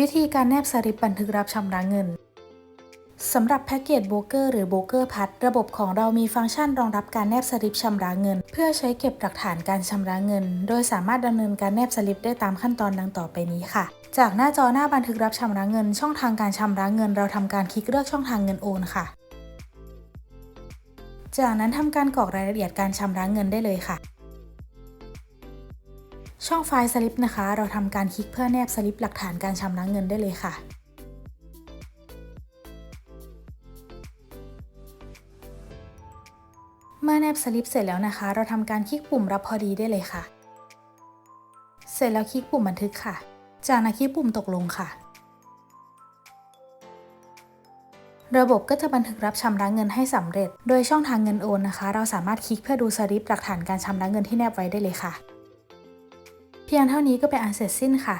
วิธีการแนบสลิปบันทึกรับชำระเงินสำหรับแพ็กเกจโบเกอร์หรือโบเกอร์พัดระบบของเรามีฟังก์ชันรองรับการแนบสลิปชำระเงิน เพื่อใช้เก็บหลักฐานการชำระเงิน โดยสามารถดำเนินการแนบสลิปได้ตามขั้นตอนดังต่อไปนี้ค่ะ จากหน้าจอหน้าบันทึกรับชำระเงิน ช่องทางการชำระเงิน เราทำการคลิกเลือกช่องทางเงินโอนค่ะ จากนั้นทำการกรอกรายละเอียดการชำระเงินได้เลยค่ะ ช่องไฟล์สลิปนะคะ เราทำการคลิกเพื่อแนบสลิปหลักฐานการชำระเงินได้เลยค่ะ เมื่อแนบสลิปเสร็จแล้วนะคะ เราทำการคลิกปุ่มรับพอดีได้เลยค่ะ เสร็จแล้วคลิกปุ่มบันทึกค่ะ จากนั้นคลิกปุ่มตกลงค่ะ ระบบก็จะบันทึกรับชำระเงินให้สำเร็จ โดยช่องทางเงินโอนนะคะ เราสามารถคลิกเพื่อดูสลิปหลักฐานการชำระเงินที่แนบไว้ได้เลยค่ะ พียงเท่านี้ก็เป็นอันเสร็จสิ้นค่ะ